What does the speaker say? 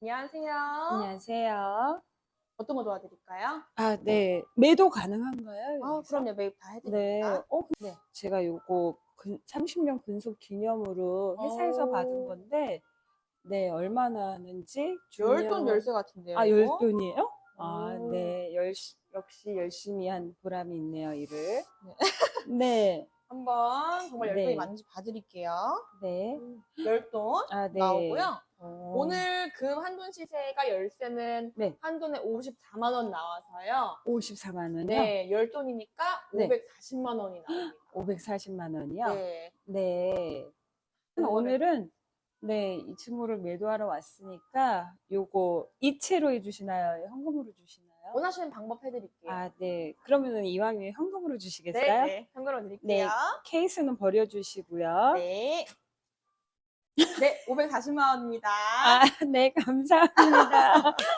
안녕하세요. 안녕하세요. 어떤 거 도와드릴까요? 아, 네. 매도 가능한가요? 아? 그럼요. 매입 다 네. 해드립니다. 어, 네. 제가 요거 근- 30년 근속 기념으로 회사에서 오. 받은 건데, 네, 얼마나 하는지. 열돈 열쇠 같은데요. 아, 이거? 열돈이에요? 아, 오. 네. 열, 역시 열심히 한 보람이 있네요, 일을. 네. 한번 정말 열돈이 네. 맞는지 봐드릴게요. 네. 열돈 아, 네. 나오고요. 어. 오늘 금 한돈 시세가 열쇠는 네. 한돈에 54만 원 나와서요. 54만 원이요? 네, 열 돈이니까 네. 540만 원이 나옵니다. 540만 원이요? 네. 네. 오늘은 네, 이 친구를 매도하러 왔으니까 요거 이체로 해 주시나요? 현금으로 주시나요? 원하시는 방법 해드릴게요. 아, 네. 그러면은 이왕이면 현금으로 네, 주시겠어요? 네. 현금으로 드릴게요. 네. 케이스는 버려주시고요. 네. 네, 540만 원입니다. 아, 네, 감사합니다.